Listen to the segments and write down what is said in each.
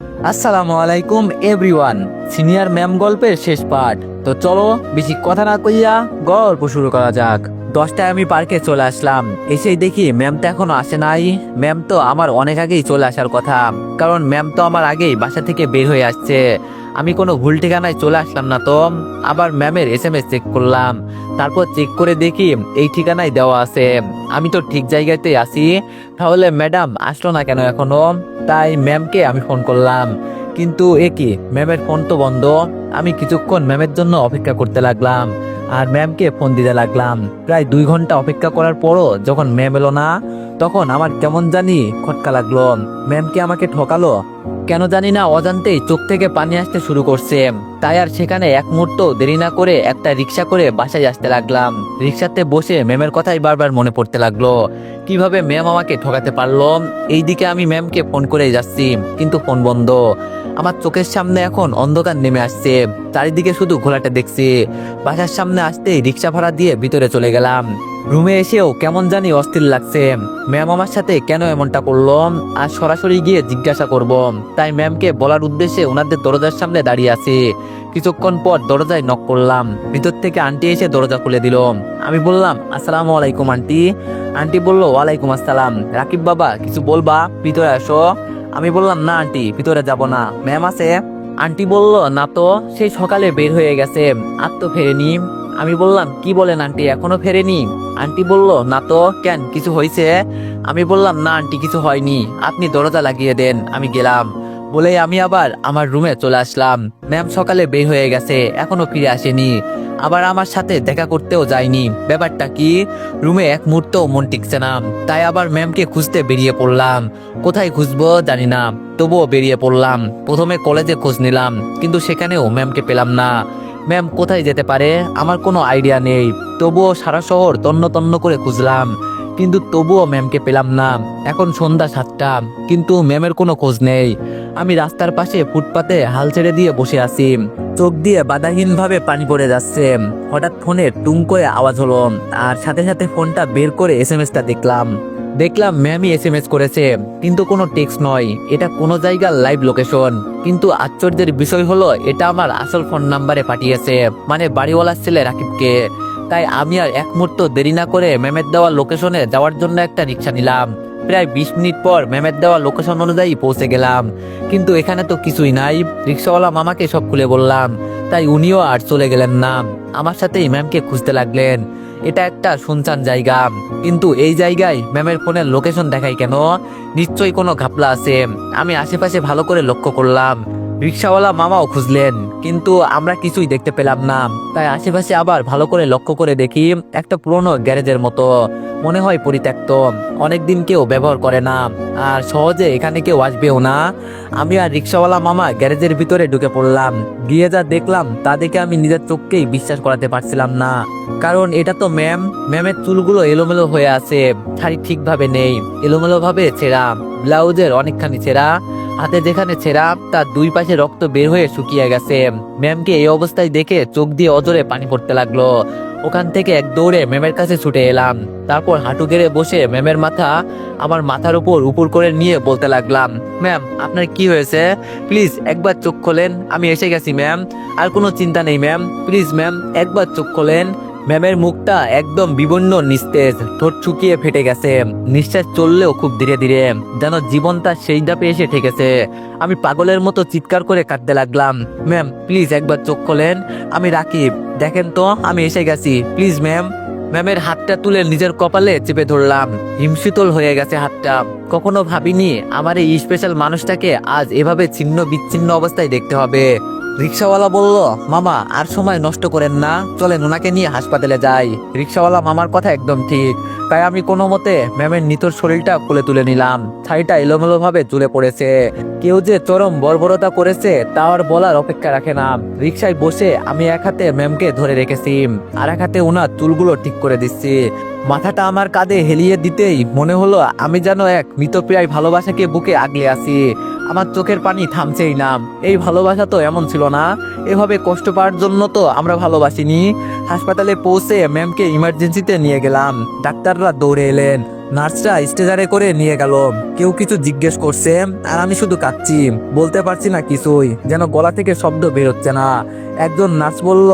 আসসালামু আলাইকুম everyone senior ma'am গল্পের শেষ পার্ট তো চলো, বেশি কথা না কইয়া গল্প শুরু করা যাক। দশটায় আমি পার্কে চলে আসলাম। এসেই দেখি ম্যাম তো এখনও আসে নাই। ম্যাম তো আমার অনেক আগেই চলে আসার কথা। কারণ ম্যাম তো আমার আগেই বাসা থেকে বের হয়ে আসছে। আমি কোনো ভুল ঠিকানায় চলে আসলাম না তো আবার ম্যামের এস এম এস চেক করলাম। তারপর চেক করে দেখি এই ঠিকানায় দেওয়া আছে। আমি তো ঠিক জায়গাতেই আছি। তাহলে ম্যাডাম আসলো না কেন এখনও? তাই ম্যামকে আমি ফোন করলাম। কিন্তু এ কি? ম্যামের ফোন তো বন্ধ। আমি কিছুক্ষণ ম্যামের জন্য অপেক্ষা করতে লাগলাম। আর ম্যামকে ফোন দিতে লাগলাম। প্রায় দুই ঘণ্টা অপেক্ষা করার পরও যখন ম্যাম এলো না, তখন আমার কেমন জানি খটকা লাগল। ম্যামকে আমাকে ঠকালো? কেন জানি না অজান্তেই চোখ থেকে পানি আসতে শুরু করছে। তাই আর সেখানে এক মুহূর্ত দেরি না করে একটা রিক্সা করে বাসায় আসতে লাগলাম। রিক্সাতে বসে ম্যামের কথাই বারবার মনে পড়তে লাগল। কীভাবে ম্যাম আমাকে ঠকাতে পারল? এইদিকে আমি ম্যামকে ফোন করে যাচ্ছি, কিন্তু ফোন বন্ধ। আমার চোখের সামনে এখন অন্ধকার নেমে আসছে। চারিদিকে শুধু ঘোলাটা দেখছি। বাসার সামনে আসতেই রিক্সা ভাড়া দিয়ে ভিতরে চলে গেলাম। রুমে এসেও কেমন জানি অস্থির লাগছে। ম্যাম আমার সাথে কেন এমনটা করল? আর সরাসরি গিয়ে জিজ্ঞাসা করব। তাই ম্যামকে বলার উদ্দেশ্যে ওনাদের দরজার সামনে দাঁড়িয়ে আছি। কিছুক্ষণ পর দরজায় নক করলাম। ভিতর থেকে আন্টি এসে দরজা খুলে দিল। আমি বললাম, আসসালামু আলাইকুম, আন্টি। আন্টি বলল, ওয়ালাইকুম আসসালাম। রাকিব বাবা, কিছু বলবা? ভিতরে আসো। আমি বললাম, না, আন্টি, ভিতরে যাব না। ম্যাম আছে? আন্টি বলল, না তো সেই সকালে বের হয়ে গেছে। আর তো ফেরেনি। আমি বললাম, কি বলেন আন্টি, এখনও ফেরেনি? আন্টি বলল, না তো, কেন, কিছু হয়েছে আমি বললাম, না, আন্টি, কিছু হয়নি। আপনি দরজা লাগিয়ে দেন, আমি গেলাম। বলে আমি আবার আমার রুমে চলে আসলাম। ম্যাম সকালে বের হয়ে গেছে, এখনও ফিরে আসেনি। আবার আমার সাথে দেখা করতেও যায়নি। ব্যাপারটা কি? রুমে এক মুহূর্তও মন টিকছে না। তাই আবার ম্যামকে খুঁজতে বেরিয়ে পড়লাম। কোথায় খুঁজবো জানি না, তবুও বেরিয়ে পড়লাম। প্রথমে কলেজে খোঁজ নিলাম, কিন্তু সেখানেও ম্যামকে পেলাম না। ম্যাম কোথায় যেতে পারে? আমার কোনো আইডিয়া নেই। তবুও সারা শহর তন্ন তন্ন করে খুঁজলাম। কিন্তু তবুও ম্যামকে পেলাম না। এখন সন্ধ্যা সাতটা, কিন্তু ম্যামের কোনো খোঁজ নেই। আমি রাস্তার পাশে ফুটপাতে হাল ছেড়ে দিয়ে বসে আছি। চোখ দিয়ে বাধাহীনভাবে পানি পড়ে যাচ্ছে। হঠাৎ ফোনে টুম করে আওয়াজ হলো। আর সাথে সাথে ফোনটা বের করে এস এম দেখলাম। দেখলাম ম্যামই এস এম এস করেছে, কিন্তু কোনো টেক্সট নয়। এটা কোনো জায়গার লাইভ লোকেশন। কিন্তু আশ্চর্যের বিষয় হলো, এটা আমার আসল ফোন নাম্বারে পাঠিয়েছে মানে বাড়িওয়ালার ছেলে রাকিবকে। তাই আমি আর এক মুহূর্ত দেরি না করে ম্যামের দেওয়া লোকেশনে যাওয়ার জন্য একটা রিক্সা নিলাম। প্রায় বিশ মিনিট পর ম্যামের দেওয়া লোকেশন অনুযায়ী পৌঁছে গেলাম। কিন্তু এখানে তো কিছুই নাই। রিক্সাওয়ালা মামাকে সব খুলে বললাম। তাই উনিও আর চলে গেলেন না। আমার সাথেই ম্যামকে খুঁজতে লাগলেন। এটা একটা শুনছান জায়গা। কিন্তু এই জায়গায় ম্যামের ফোনের লোকেশন দেখাই কেন? নিশ্চয়ই কোনো ঘাপলা আছে। আমি আশেপাশে ভালো করে লক্ষ্য করলাম। রিক্সাওয়ালা মামাও খুঁজলেন, কিন্তু আমরা কিছুই দেখতে পেলাম না। তাই আশেপাশে আবার ভালো করে লক্ষ্য করে দেখি একটা পুরনো গ্যারেজের মতো। মনে হয় পরিত্যক্ত। অনেকদিন কেউ ব্যবহার করে না। আর সহজে এখানে কেউ আসবেও না। আমি আর রিক্সাওয়ালা মামা গ্যারেজের ভিতরে ঢুকে পড়লাম। গিয়ে যা দেখলাম, তা দেখে আমি নিজের চোখকেই বিশ্বাস করাতে পারছিলাম না। কারণ এটা তো ম্যাম। ম্যামের চুলগুলো এলোমেলো হয়ে আছে। শাড়ি ঠিকভাবে নেই। এলোমেলো ভাবে ছেঁড়া। ব্লাউজের অনেকখানি ছেঁড়া। হাতে যেখানে ছেঁড়া তার দুই পাশে রক্ত বের হয়ে শুকিয়ে গেছে। ম্যামকে এই অবস্থায় দেখে চোখ দিয়ে অজরে পানি পড়তে লাগল। ওখান থেকে এক দৌড়ে ম্যামের কাছে ছুটে এলাম। তারপর হাঁটু গেড়ে বসে ম্যামের মাথা আমার মাথার উপর উপর করে নিয়ে বলতে লাগলাম, ম্যাম, আপনার কি হয়েছে? প্লিজ একবার চোখ খোলেন। আমি এসে গেছি, ম্যাম। আর কোনো চিন্তা নেই, ম্যাম। প্লিজ, ম্যাম, একবার চোখ খোলেন। ম্যামের মুখটা একদম বিবন্ন নিস্তেজ, ঠোঁট শুকিয়ে ফেটে গেছে। নিঃশ্বাস চললেও খুব ধীরে ধীরে, যেন জীবন তার সেই ধাপে এসে ঠেকেছে। আমি পাগলের মতো চিৎকার করে কাঁদতে লাগলাম। ম্যাম, প্লিজ একবার চোখ খোলেন। আমি রাকিব। দেখেন তো, আমি এসে গেছি। Please, ma'am. ম্যামের হাতটা তুলে নিজের কপালে চেপে ধরলাম। হিমশীতল হয়ে গেছে হাতটা। কখনো ভাবিনি, আমার এই স্পেশাল মানুষটাকে আজ এভাবে ছিন্ন বিচ্ছিন্ন অবস্থায় দেখতে হবে। রিক্সাওয়ালা বলল, মামা, আর সময় নষ্ট করেন না। চলেন, ওনাকে নিয়ে হাসপাতালে যাই। রিক্সাওয়ালা মামার কথা একদম ঠিক। তাই আমি কোনো মতে ম্যামের নিতর শরীরটা খুলে তুলে নিলাম। ছাইটা এলোমেলো ভাবে চুলে পড়েছে। কেউ যে চরম বর্বরতা করেছে, তা আর বলার অপেক্ষা রাখে না। রিক্সায় বসে আমি এক হাতে ম্যামকে ধরে রেখেছি, আর এক হাতে ওনার চুলগুলো ঠিক করে দিচ্ছি। মাথাটা আমার কাঁধে হেলিয়ে দিতেই মনে হলো আমি যেন এক মৃতপ্রায় ভালোবাসাকে বুকে আগলে আছি। আমার চোখের পানি থামছেই না। এই ভালোবাসা তো এমন ছিল না। এভাবে কষ্ট পাওয়ার জন্য তো আমরা ভালোবাসিনি। হাসপাতালে পৌঁছে ম্যামকে ইমার্জেন্সিতে নিয়ে গেলাম। ডাক্তাররা দৌড়ে এলেন। নার্সরা স্টেজারে করে নিয়ে গেল। কেউ কিছু জিজ্ঞেস করছে আর আমি শুধু কাঁদছি। বলতে পারছি না কিছুই। যেন গলা থেকে শব্দ বেরোচ্ছে না। একজন নার্স বলল,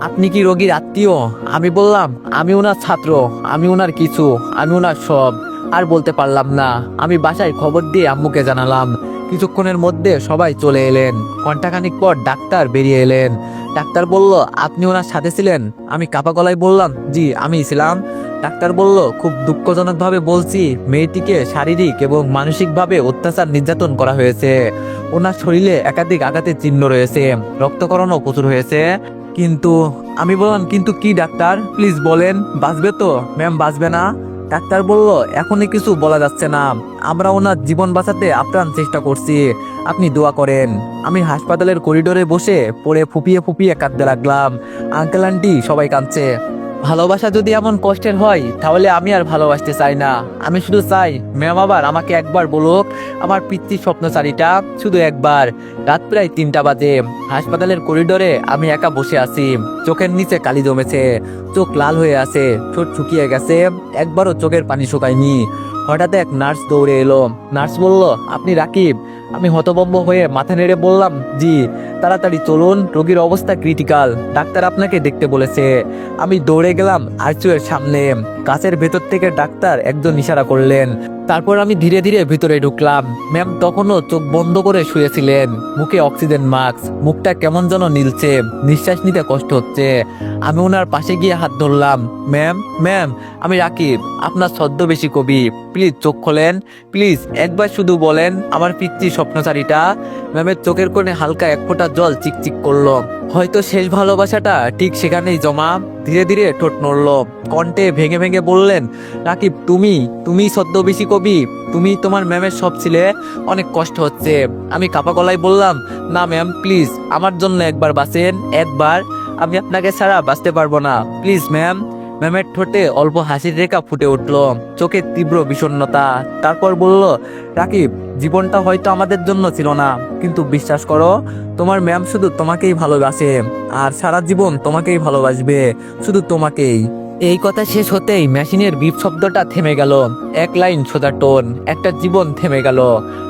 আপনি কি রোগীর আত্মীয়? আমি বললাম, আমি ওনার ছাত্র। আমি ওনার কিছু। আমি ওনার সব। আর বলতে পারলাম না। আমি বাসায় খবর দিয়ে আম্মুকে জানালাম। কিছুক্ষণের মধ্যে সবাই চলে এলেন। ঘন্টাখানিক পর ডাক্তার বেরিয়ে এলেন। ডাক্তার বলল, আপনি ওনার সাথে ছিলেন? আমি কাপা গলায় বললাম, জি আমি ছিলাম। ডাক্তার বলল, খুব দুঃখজনকভাবে বলছি, মেয়েটিকে শারীরিক এবং মানসিকভাবে অত্যাচার নির্যাতন করা হয়েছে। ওনার শরীরে একাধিক আঘাতের চিহ্ন রয়েছে, রক্তকরণও প্রচুর হয়েছে। কিন্তু আমি বললাম, কিন্তু কি, ডাক্তার? প্লিজ বলেন, বাঁচবে তো? ম্যাম, বাঁচবে না? ডাক্তার বলল, এখনই কিছু বলা যাচ্ছে না। আমরা ওনার জীবন বাঁচাতে আপ্রাণ চেষ্টা করছি। আপনি দোয়া করেন। আমি হাসপাতালের করিডোরে বসে পড়ে ফুপিয়ে ফুপিয়ে কাঁদতে লাগলাম। আঙ্কেল, আন্টি সবাই কাঁদছে। ভালোবাসা যদি এমন কষ্টের হয়, তাহলে আমি আর ভালোবাসতে চাই না। আমি শুধু চাই, ম্যাম আবার আমাকে একবার বলুক, আমার পিতৃ স্বপ্নচারীটা শুধু একবার। রাত প্রায় তিনটা বাজে। হাসপাতালের করিডোরে আমি একা বসে আছি। চোখের নিচে কালি জমেছে। চোখ লাল হয়ে আছে। ঠোঁট শুকিয়ে গেছে। একবারও চোখের পানি শুকায়নি। হঠাৎ এক নার্স দৌড়ে এলো। নার্স বলল, আপনি রাকিব আমি হতবম্ব হয়ে মাথা নেড়ে বললাম, জি, তাড়াতাড়ি চলুন, রোগীর অবস্থা ক্রিটিক্যাল ডাক্তার আপনাকে দেখতে বলেছে। আমি দৌড়ে গেলাম আরচুয়ের সামনে। কাছের ভেতর থেকে ডাক্তার একজন ইশারা করলেন। তারপর আমি ধীরে ধীরে ভিতরে ঢুকলাম। ম্যাম তখনও চোখ বন্ধ করে শুয়েছিলেন। মুখে অক্সিজেন মাস্ক মুখটা কেমন যেন নীলছে নিঃশ্বাস নিতে কষ্ট হচ্ছে। আমি ওনার পাশে গিয়ে হাত ধরলাম। ম্যাম ম্যাম, আমি রাকিব, আপনার ছদ্মবেশী কবি। প্লিজ চোখ খোলেন। প্লিজ একবার শুধু বলেন আমার পিতৃ স্বপ্নচারীটা। ম্যামের চোখের কোণে হালকা এক ফোঁটা জল চিকচিক করল। হয়তো শেষ ভালোবাসাটা ঠিক সেখানেই জমা। ধীরে ধীরে ঠোঁট নড়ল। কণ্ঠে ভেঙে ভেঙে বললেন, রাকিব, তুমি তুমি ছদ্মবেশী কবি। তুমি তোমার ম্যামের সব ছিলে। অনেক কষ্ট হচ্ছে। আমি কাপা গলায় বললাম, না ম্যাম, প্লিজ, আমার জন্য একবার বাঁচেন, একবার। আমি আপনাকে ছাড়া বাঁচতে পারব না। প্লিজ ম্যাম ম্যামের ঠোঁটে অল্প হাসির রেখা ফুটে উঠল। চোখে তীব্র বিষণ্ণতা। তারপর বলল, রাকিব, জীবনটা হয়তো আমাদের জন্য ছিল না। কিন্তু বিশ্বাস করো, তোমার ম্যাম শুধু তোমাকেই ভালোবাসে। আর সারা জীবন তোমাকেই ভালোবাসবে, শুধু তোমাকেই। এই কথা শেষ হতেই মেশিনের বিপ শব্দটা থেমে গেল। এক লাইন সোজা টোন, একটা জীবন থেমে গেল।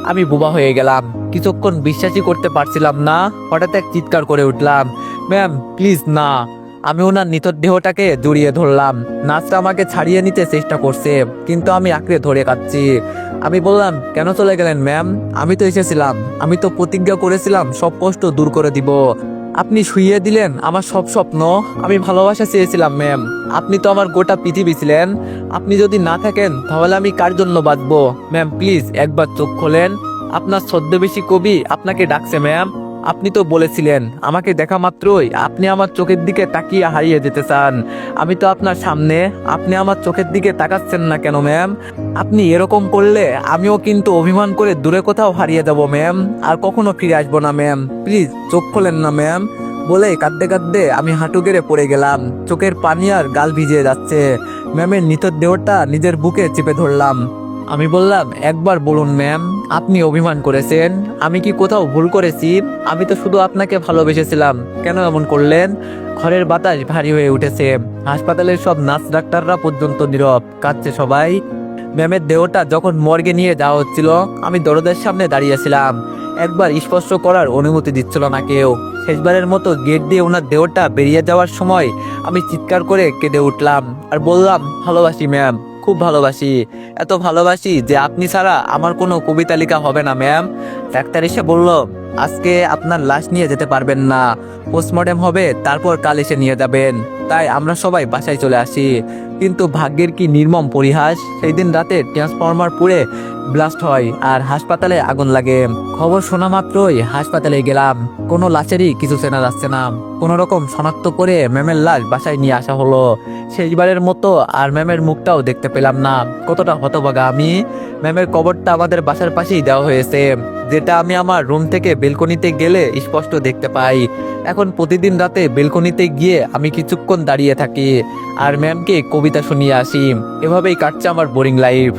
আমি বোবা হয়ে গেলাম। কিছুক্ষণ বিশ্বাসই করতে পারছিলাম না। হঠাৎ এক চিৎকার করে উঠলাম, ম্যাম, প্লিজ না। আমি ওনার নিতদেহটাকে জড়িয়ে ধরলাম। নাচটা আমাকে ছাড়িয়ে নিতে চেষ্টা করছে, কিন্তু আমি আঁকড়ে ধরে কাচ্ছি আমি বললাম, কেন চলে গেলেন, ম্যাম? আমি তো এসেছিলাম। আমি তো প্রতিজ্ঞা করেছিলাম সব কষ্ট দূর করে দিব। আপনি শুইয়ে দিলেন আমার সব স্বপ্ন। আমি ভালোবাসা চেয়েছিলাম, ম্যাম। আপনি তো আমার গোটা পৃথিবী ছিলেন। আপনি যদি না থাকেন, তাহলে আমি কার জন্য বাঁচবো? ম্যাম, প্লিজ একবার চোখ খোলেন। আপনার ছদ্মবেশী কবি আপনাকে ডাকছে, ম্যাম। আপনি তো বলেছিলেন, আমাকে দেখা মাত্রই আপনি আমার চোখের দিকে তাকিয়ে হারিয়ে যেতে চান। আমি তো আপনার সামনে আপনি আমার চোখের দিকে তাকাচ্ছেন না কেন, ম্যাম? আপনি এরকম করলে আমিও কিন্তু অভিমান করে দূরে কোথাও হারিয়ে যাব, ম্যাম। আর কখনো ফিরে আসব না, ম্যাম। প্লিজ, চোখ খোলেন না, ম্যাম। বলে কাঁদতে কাঁদতে আমি হাঁটু গেড়ে পড়ে গেলাম। চোখের পানি আর গাল ভিজে যাচ্ছে। ম্যামের নিতর দেহটা নিজের বুকে চেপে ধরলাম। আমি বললাম, একবার বলুন ম্যাম আপনি অভিমান করেছেন। আমি কি কোথাও ভুল করেছি? আমি তো শুধু আপনাকে ভালোবেসেছিলাম। কেন এমন করলেন? ঘরের বাতাস ভারী হয়ে উঠেছে। হাসপাতালের সব নার্স ডাক্তাররা পর্যন্ত নীরব। কাঁদছে সবাই। ম্যামের দেহটা যখন মর্গে নিয়ে যাওয়া হচ্ছিল, আমি দরদের সামনে দাঁড়িয়েছিলাম। একবার স্পর্শ করার অনুমতি দিচ্ছিল না কেউ। শেষবারের মতো গেট দিয়ে ওনার দেহটা বেরিয়ে যাওয়ার সময় আমি চিৎকার করে কেঁদে উঠলাম আর বললাম, ভালোবাসি ম্যাম খুব ভালোবাসি। এত ভালোবাসি যে আপনি ছাড়া আমার কোনো কবিতা লেখা হবে না, ম্যাম। ডাক্তার এসে বলল, আজকে আপনার লাশ নিয়ে যেতে পারবেন না। পোস্টমর্টেম হবে, তারপর কাল এসে নিয়ে যাবেন। তাই আমরা সবাই বাসায় চলে আসি। কিন্তু ভাগ্যের কি নির্মম পরিহাস? সেই দিন রাতে ট্রান্সফরমার পুড়ে ব্লাস্ট হয় আর হাসপাতালে আগুন লাগে। খবর শোনা মাত্রই হাসপাতালে গেলাম। কোনো লাশেরই কিছু চেনা যাচ্ছে না। কোনো রকম শনাক্ত করে ম্যামের লাশ বাসায় নিয়ে আসা হলো। শেষবারের মতো আর ম্যামের মুখটাও দেখতে পেলাম না। কতটা হতভাগা আমি। ম্যামের কবরটা আমাদের বাসার পাশেই দেওয়া হয়েছে। যেটা আমি আমার রুম থেকে বেলকনিতে গেলে স্পষ্ট দেখতে পাই। এখন প্রতিদিন রাতে বেলকনিতে গিয়ে আমি কিছুক্ষণ দাঁড়িয়ে থাকি। আর ম্যামকে কবিতা শুনিয়ে আসি। এভাবেই কাটছে আমার বোরিং লাইফ